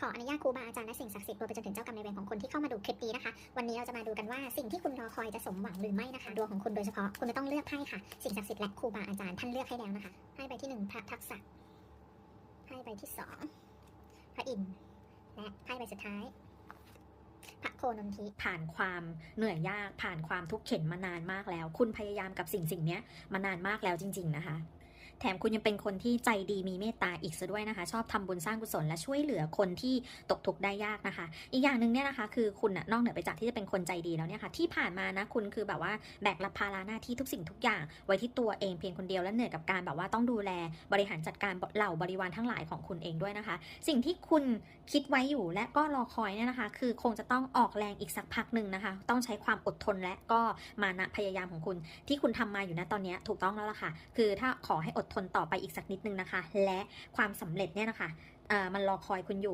ขออนุญาตครูบาอาจารย์และสิ่งศักดิ์สิทธิ์รวมไปจนถึงเจ้ากรรมนายเวรของคนที่เข้ามาดูคลิปนี้นะคะ วันนี้เราจะมาดูกันว่าสิ่งที่คุณรอคอยจะสมหวังหรือไม่นะคะดวงของคุณโดยเฉพาะคุณจะต้องเลือกไพ่ค่ะ สิ่งศักดิ์สิทธิ์และครูบาอาจารย์ท่านเลือกให้แล้วนะคะไพ่ใบที่หนึ่งพระทักษะไพ่ใบที่สองพระอินทร์และไพ่ใบสุดท้ายพระโคนนทิผ่านความเหนื่อยยากผ่านความทุกข์เข็นมานานมากแล้ว คุณพยายามกับสิ่งสิ่งนี้มานานมากแล้วจริง ๆ นะคะ แถมคุณยังเป็นคนที่ใจดีมีเมตตาอีกซะด้วยนะคะ ชอบทำบุญสร้างกุศลและช่วยเหลือคนที่ตกทุกข์ได้ยากนะคะ อีกอย่างหนึ่งเนี่ยนะคะคือคุณน่ะนอกเหนือไปจากที่จะเป็นคนใจดีแล้วเนี่ยค่ะที่ผ่านมานะคุณคือแบบว่าแบกรับภาระหน้าที่ทุกสิ่งทุกอย่าง ไว้ที่ตัวเองเพียงคนเดียวและเหนื่อยกับการแบบว่าต้องดูแลบริหารจัดการเหล่าบริวารทั้งหลายของคุณเองด้วยนะคะ สิ่งที่คุณคิดไว้อยู่และก็รอคอยเนี่ยนะคะ คือคงจะต้องออกแรงอีกสักพักหนึ่งนะคะ ต้องใช้ความอดทนและก็มานะพยายามของคุณ ที่คุณทำมาอยู่นะตอนนี้ถูกต้องแล้วล่ะค่ะ คือถ้าขอให้อดทนต่อไปอีกสักนิดนึงนะคะ และความสำเร็จเนี่ยนะคะเอ่อมันรอคอยคุณอยู่